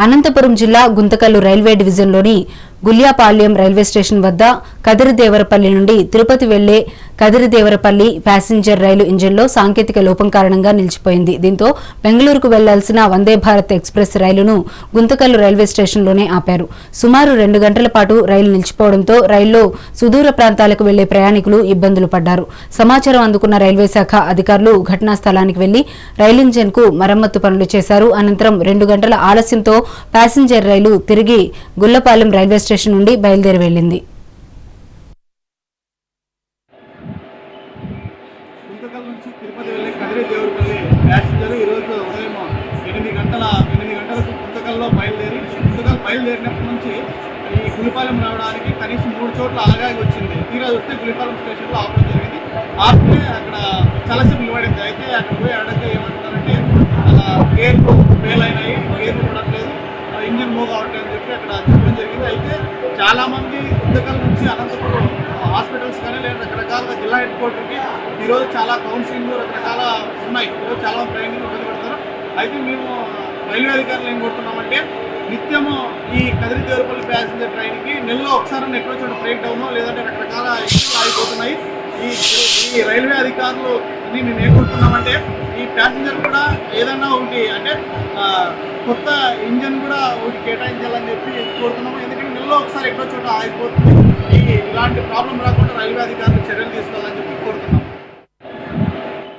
అనంతపురం జిల్లా గుంతకల్లు రైల్వే డివిజన్లోని గుల్యాపాల్యం railway station వద్ద కదిరిదేవరపల్లి నుండి తిరుపతి వెళ్ళే కదిరిదేవరపల్లి ప్యాసింజర్ రైలు ఇంజిన్లో సాంకేతిక లోపం కారణంగా నిలిచిపోయింది. దీంతో బెంగళూరుకు వెళ్ళాల్సిన వందే భారత్ ఎక్స్ప్రెస్ రైలును గుంతకల్లు రైల్వే స్టేషన్లోనే ఆపారు. సుమారు రెండు గంటల పాటు రైలు నిలిచిపోవడంతో రైల్లో సుదూర ప్రాంతాలకు వెళ్ళే ప్రయాణికులు ఇబ్బందులు పడ్డారు. సమాచారం అందుకున్న రైల్వే శాఖ అధికారులు ఘటనా స్థలానికి వెళ్ళి రైలు ఇంజిన్కు మరమ్మతు పనులు చేశారు. అనంతరం రెండు గంటల ఆలస్యంతో ప్యాసింజర్ రైలు తిరిగి గుల్లపాలెం రైల్వే స్టేషన్ నుండి బయలుదేరి వెళ్ళింది. నుంచి తిరుపతి దేవుడిపల్లి ప్యాసింజర్ ఉదయం ఎనిమిది గంటల గంటలకు బయలుదేరి బయలుదేరినప్పటి నుంచి ఈ గులిపాలెం రావడానికి కనీసం మూడు చోట్ల ఆగాగి వచ్చింది. తీరా చూస్తే గులిపాలెం స్టేషన్లో ఆపడం జరిగింది. ఆపితే అక్కడ చాలాసేపు నిలబడింది. అయితే అక్కడ పోయి అడగ ఏమంటున్నారంటే గేర్లు ఫెయిల్ అయినాయి గేర్లు ఉండట్లేదు ఇంజిన్ మూవ్ అవట్లేదు అని చెప్పి అక్కడ చాలామంది గుంతకల్ నుంచి అనంతపురం హాస్పిటల్స్ కానీ లేదా రకరకాలుగా జిల్లా హెడ్ క్వార్టర్కి ఈరోజు చాలా కౌన్సిలింగ్ రకరకాల ఉన్నాయి. ఈరోజు చాలా ట్రైనింగ్ ఇబ్బంది అయితే మేము రైల్వే అధికారులు ఏం కోరుతున్నామంటే నిత్యము ఈ కదిరి దేవరపల్లి ప్యాసింజర్ ట్రైన్కి నెలలో ఒకసారి ఎక్కడో చోట బ్రేక్ డౌన్ లేదంటే రకరకాల ఇష్యూలు ఆగిపోతున్నాయి. ఈ ఈ రైల్వే అధికారులు అని మేము ఏం కోరుతున్నామంటే ఈ ప్యాసింజర్ కూడా ఏదన్నా ఒకటి అంటే కొత్త ఇంజన్ కూడా ఒకటి కేటాయించాలని చెప్పి కోరుతున్నాము. ఎందుకంటే నెలలో ఒకసారి ఎక్కడో చోట ఆగిపోతుంది ఇలాంటి ప్రాబ్లం రాకుండా రైల్వే అధికారులు చర్యలు తీసుకోవాలని